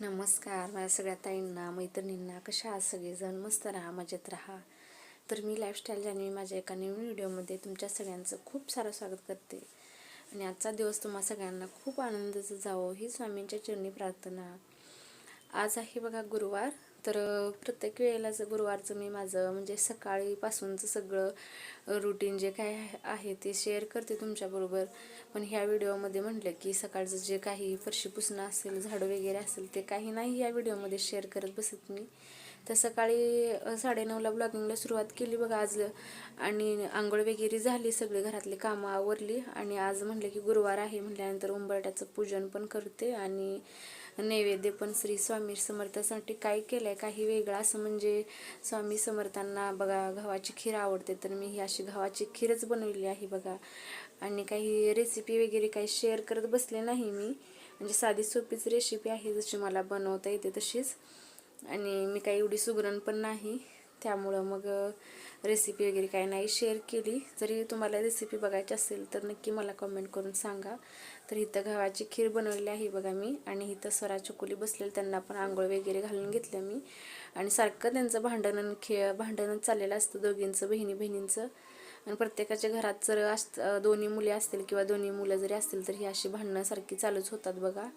नमस्कार माझ्या सगळ्या ताईंना मैत्रिणींना कशा आहात सगळेजण? मस्त राहा मजेत राहा. तर मी लाईफस्टाईल जाणवी माझ्या एका नवीन व्हिडिओमध्ये तुमच्या सगळ्यांचं खूप सारं स्वागत करते. आणि आजचा दिवस तुम्हा सगळ्यांना खूप आनंदाचं जावं ही स्वामींच्या चरणी प्रार्थना. आज आहे बघा गुरुवार तर प्रत्येक वेळेलाच गुरुवारचं मी माझं म्हणजे सकाळीपासूनचं सगळं रुटीन जे काय आहे ते शेअर करते तुमच्याबरोबर. पण ह्या व्हिडिओमध्ये म्हटलं की सकाळचं जे काही फरशी पुसणं असेल झाडं वगैरे असेल ते काही नाही या व्हिडिओमध्ये शेअर करत बसत मी. तर सकाळी साडे साडेनऊला ब्लॉगिंगला सुरुवात केली बघा आज. आणि आंघोळ वगैरे झाली सगळे घरातले कामं आवरली. आणि आज म्हटलं की गुरुवार आहे म्हटल्यानंतर उंबरट्याचं पूजन पण करते. आणि नैवेद्य पण श्री स्वामी समर्थासाठी काय केलं आहे काही वेगळं असं म्हणजे स्वामी समर्थांना बघा गव्हाची खीर आवडते तर मी ही अशी गव्हाची खीरच बनवली आहे बघा. आणि काही रेसिपी वगैरे काही शेअर करत बसले नाही मी. म्हणजे साधी सोपीच रेसिपी आहे जशी मला बनवता येते तशीच. आणि मी काही एवढी सुगरण पण नाही. त्यामुळं मग रेसिपी वगैरे काही नाही शेअर केली. जरी तुम्हाला रेसिपी बघायची असेल तर नक्की मला कमेंट करून सांगा. तर इथं गव्हाची खीर बनवली आहे बघा मी. आणि इथं स्वरा चकुली बसलेली त्यांना पण आंघोळ वगैरे घालून घेतलं मी. आणि सारखं त्यांचं भांडण खेळ भांडणच चाललेलं असतं दोघींचं बहिणी बहिणींचं आणि प्रत्येकाच्या घरात जर अस दोन्ही मुली असतील किंवा दोन्ही मुलं जरी असतील तर ही अशी भांडणं सारखी चालूच होतात बघा.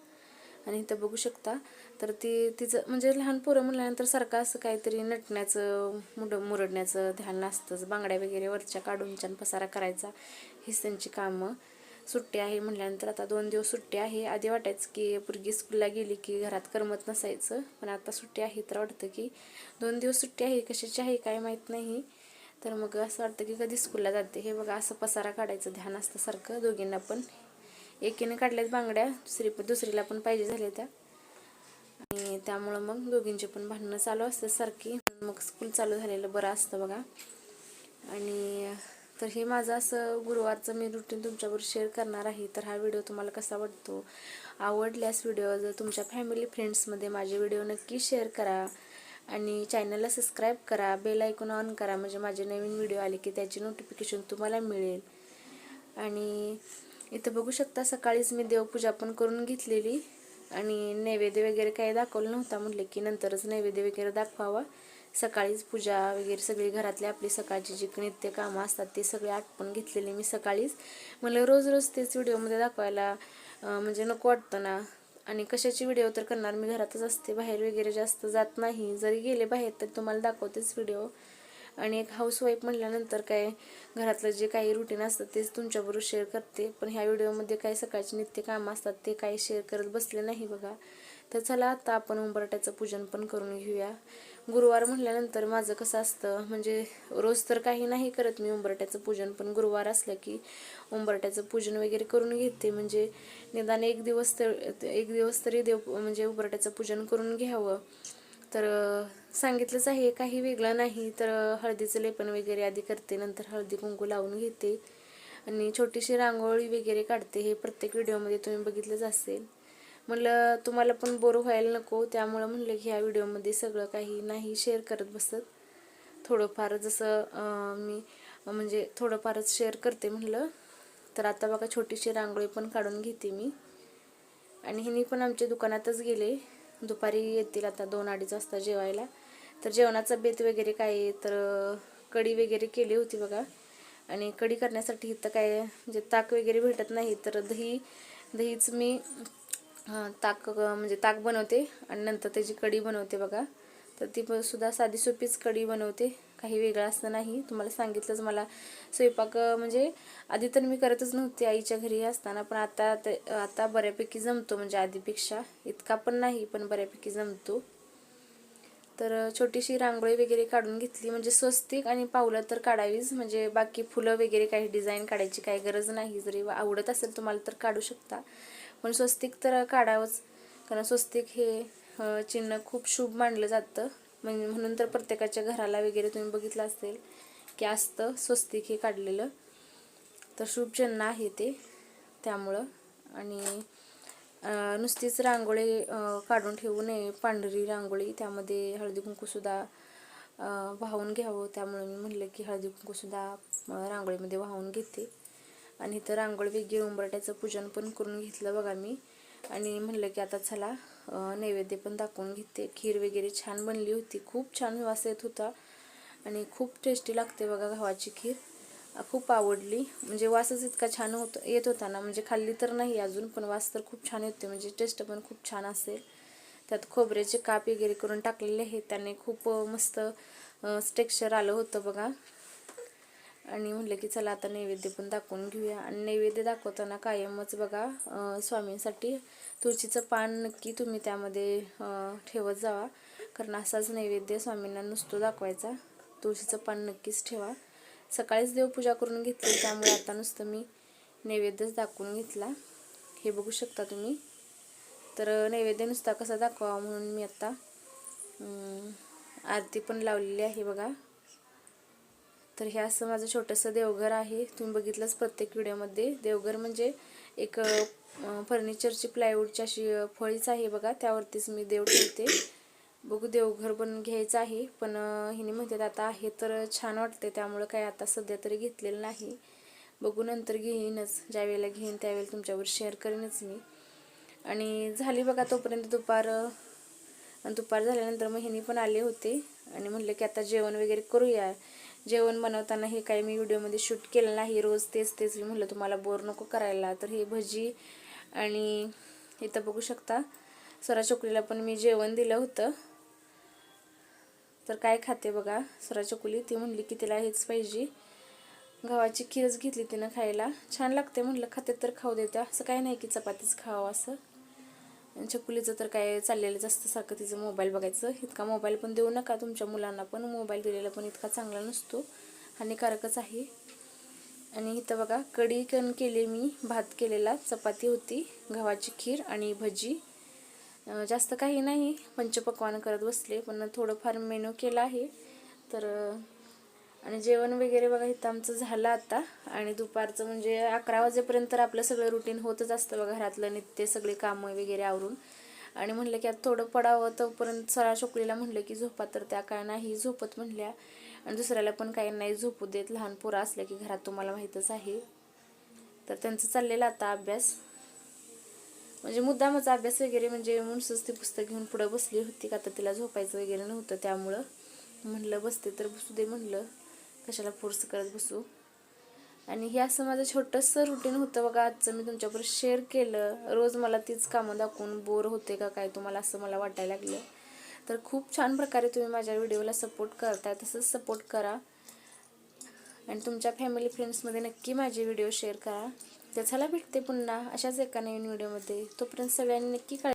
आणि इथं बघू शकता तर ती तिचं म्हणजे लहान पोरं म्हणल्यानंतर सारखं असं काहीतरी नटण्याचं मुड मुरडण्याचं ध्यान असतंच. बांगड्या वगैरे वरच्या काढून छान पसारा करायचा. हीच त्यांची कामं. सुट्टी आहे म्हटल्यानंतर आता दोन दिवस सुट्टी आहे. आधी वाटायचं की पुरगी स्कूलला गेली की घरात करमत नसायचं पण आता सुट्टी आहे तर वाटतं की दोन दिवस सुट्टी आहे कशाची आहे काय माहीत नाही. तर मग असं वाटतं की कधी स्कूलला जाते. हे बघा असं पसारा काढायचं ध्यान असतं सारखं दोघींना पण. एकीने काढल्यात बांगड्या दुसरी पण दुसरीला पण पाहिजे झाले त्या. आणि त्यामुळं मग दोघींचे पण भांडणं चालू असतात सारखी मग स्कूल चालू झालेलं बरं असतं बघा. आणि तर हे माझं असं गुरुवारचं मी रुटीन तुमच्यावर शेअर करणार आहे. तर हा व्हिडिओ तुम्हाला कसा वाटतो? आवडल्यास व्हिडिओ जर तुमच्या फॅमिली फ्रेंड्समध्ये माझे व्हिडिओ नक्की शेअर करा. आणि चॅनलला सबस्क्राईब करा. बेल ऐकून ऑन करा. म्हणजे माझे नवीन व्हिडिओ आले की त्याची नोटिफिकेशन तुम्हाला मिळेल. आणि इथं बघू शकता सकाळीच मी देवपूजा पण करून घेतलेली. आणि नैवेद्य वगैरे काही दाखवलं नव्हता. म्हटलं की नंतरच नैवेद्य वगैरे दाखवावा. सकाळीच पूजा वगैरे सगळी घरातली आपली सकाळची जी नित्य कामं असतात ते सगळे आटपून घेतलेली मी सकाळीच. मला रोज रोज तेच व्हिडिओमध्ये दाखवायला म्हणजे नको वाटतं ना. आणि कशाची व्हिडिओ तर करणार? मी घरातच असते बाहेर वगैरे जास्त जात नाही. जरी गेले बाहेर तर तुम्हाला दाखवतेच व्हिडिओ आणि एक हाऊसवाईफ म्हटल्यानंतर काय घरातलं जे काही रुटीन असतं तेच तुमच्याबरोबर शेअर करते. पण ह्या व्हिडिओमध्ये काही सकाळचे नित्य कामं असतात ते काही शेअर करत बसले नाही बघा. तर चला आता आपण उंबरट्याचं पूजन पण करून घेऊया. गुरुवार म्हटल्यानंतर माझं कसं असतं म्हणजे रोज तर काही नाही करत मी उंबरट्याचं पूजन पण गुरुवार असलं की उंबरट्याचं पूजन वगैरे करून घेते. म्हणजे निदान एक दिवस तर एक दिवस तरी देव म्हणजे उंबरट्याचं पूजन करून घ्यावं. तर सांगितलंच आहे काही वेगळं नाही. तर हळदीचं लेपन वगैरे आधी करते. नंतर हळदी कुंकू लावून घेते. आणि छोटीशी रांगोळी वगैरे काढते. हे प्रत्येक व्हिडिओमध्ये तुम्ही बघितलंच असेल. म्हणलं तुम्हाला पण बोर व्हायला नको. त्यामुळं म्हणलं की ह्या व्हिडिओमध्ये सगळं काही नाही शेअर करत बसत. थोडंफार जसं मी म्हणजे थोडंफारच शेअर करते म्हणलं. तर आता बघा छोटीशी रांगोळी पण काढून घेते मी. आणि हिनी पण आमच्या दुकानातच गेले. दुपारी येतील आता दोन अडीच वाजता जेवायला. तर जेवणाचा बेत वगैरे काय आहे तर कढी वगैरे केली होती बघा. आणि कढी करण्यासाठी इथं काय म्हणजे ताक वगैरे भेटत नाही तर दही दहीच मी ताक म्हणजे ताक बनवते. आणि नंतर त्याची कढी बनवते बघा. तर ती पण सुद्धा साधी सोपीच कढी बनवते. काही वेगळं असं नाही. तुम्हाला सांगितलंच मला. स्वयंपाक म्हणजे आधी तर मी करतच नव्हते आईच्या घरी असताना पण आता ते आता बऱ्यापैकी जमतो. म्हणजे आधीपेक्षा इतका पण नाही पण बऱ्यापैकी जमतो. तर छोटीशी रांगोळी वगैरे काढून घेतली. म्हणजे स्वस्तिक आणि पावलं तर काढावीच. म्हणजे बाकी फुलं वगैरे काही डिझाईन काढायची काही गरज नाही. जरी आवडत असेल तुम्हाला तर काढू शकता. पण स्वस्तिक तर काढावंच. कारण स्वस्तिक हे चिन्ह खूप शुभ मानलं जातं. म्हणजे म्हणून तर प्रत्येकाच्या घराला वगैरे तुम्ही बघितलं असेल की असतं स्वस्तिक हे काढलेलं. तर शुभ चिन्ह आहे ते त्यामुळं. आणि नुसतीच रांगोळी काढून ठेवू नये पांढरी रांगोळी त्यामध्ये हळदी कुंकूसुद्धा वाहून घ्यावं. त्यामुळे मी म्हणलं की हळदी कुंकूसुद्धा रांगोळीमध्ये वाहून घेते. आणि इथं रांगोळी वगैरे उंबरट्याचं पूजन पण करून घेतलं बघा मी. आणि म्हणलं की आता चला नैवेद्य पण दाखवून घेते. खीर वगैरे छान बनली होती. खूप छान वास येत होता. आणि खूप टेस्टी लागते बघा गव्हाची खीर. खूप आवडली. म्हणजे वासच इतका छान होत येत होता ना. म्हणजे खाल्ली तर नाही अजून पण वास तर खूप छान येते म्हणजे टेस्ट पण खूप छान असेल. त्यात खोबऱ्याचे काप वगैरे करून टाकलेले आहेत. त्याने खूप मस्त टेक्स्चर आलं होतं बघा. आणि म्हटलं की चला आता नैवेद्य पण दाखवून घेऊया. आणि नैवेद्य दाखवताना कायमच बघा स्वामींसाठी तुळशीचं पान नक्की तुम्ही त्यामध्ये ठेवत जावा. कारण असाच नैवेद्य स्वामींना नुसतो दाखवायचा. तुळशीचं पान नक्कीच ठेवा. सकाळीच देवपूजा करून घेतली त्यामुळे आता नुसतं मी नैवेद्यच दाखवून घेतला. हे बघू शकता तुम्ही. तर नैवेद्य नुसता कसा दाखवा म्हणून मी आता आरती पण लावलेली आहे बघा. तर हे असं माझं छोटंसं देवघर आहे. तुम्ही बघितलंच प्रत्येक व्हिडिओमध्ये. देवघर म्हणजे एक फर्निचरची प्लायवूडची अशी फळीच आहे बघा. त्यावरतीच मी देव ठेवते. बघू देवघर पण घ्यायचं आहे. पण हिने म्हणतात आता आहे तर छान वाटते त्यामुळं काय आता सध्या तरी घेतलेलं नाही. बघू नंतर घेईनच. ज्या वेळेला घेईन त्यावेळेला तुमच्यावर शेअर करेनच मी. आणि झाली बघा तोपर्यंत दुपार आणि दुपार झाल्यानंतर मग हिने पण आले होते. आणि म्हणलं की आता जेवण वगैरे करूया. जेवण बनवताना हे काही मी व्हिडिओमध्ये शूट केलं नाही रोज तेच तेच मी म्हणलं तुम्हाला बोर नको करायला. तर हे भजी आणि इथं बघू शकता सरा चोकलीला पण मी जेवण दिलं होतं. तर काय खाते बघा सरा चोकली ती म्हणली की तिला हेच पाहिजे. गव्हाची खीरच घेतली तिनं खायला. छान लागते म्हटलं खाते तर खाऊ देते असं काही नाही की चपातीच खावं असं. छकुलीचं तर काय चाललेलंच असतं सारखं तिचं मोबाईल बघायचं. इतका मोबाईल पण देऊ नका तुमच्या मुलांना पण. मोबाईल दिलेला पण इतका चांगला नसतो. हानिकारकच आहे. आणि इथं बघा कढी कण केले मी भात केलेला चपाती होती गव्हाची खीर आणि भजी. जास्त काही नाही. पंचपक्वान करत बसले पण थोडंफार मेनू केला आहे. तर आणि जेवण वगैरे बघा इथं आमचं झालं आता. आणि दुपारचं म्हणजे अकरा वाजेपर्यंत तर आपलं सगळं रुटीन होतच असतं बघा घरातलं नित्य सगळे कामं वगैरे आवरून. आणि म्हणलं की आता थोडं पडावं तोपर्यंत सरा चोकलीला म्हणलं की झोपा तर त्या काय नाही झोपत म्हणल्या. आणि दुसऱ्याला पण काही नाही झोपू देत लहान पोरं असल्या की घरात तुम्हाला माहीतच आहे. तर त्यांचं चाललेलं आता अभ्यास. म्हणजे मुद्दामच अभ्यास वगैरे म्हणजे म्हणूनच ती पुस्तक घेऊन पुढं बसली होती का तर तिला झोपायचं वगैरे नव्हतं त्यामुळं. म्हणलं बसते तर बसू दे म्हणलं. कशाला फोर्स करत बसू? आणि हे असं माझं छोटंसं रुटीन होतं बघा. आजचं मी तुमच्याबरोबर शेअर केलं. रोज मला तीच कामं दाखवून बोर होते का काय तुम्हाला असं मला वाटायला लागलं. तर खूप छान प्रकारे तुम्ही माझ्या व्हिडिओला सपोर्ट करताय. तसंच सपोर्ट करा. आणि तुमच्या फॅमिली फ्रेंड्समध्ये नक्की माझे व्हिडिओ शेअर करा. त्याच्याला भेटते पुन्हा अशाच एका नवीन व्हिडिओमध्ये तोपर्यंत सगळ्यांनी नक्की काळजी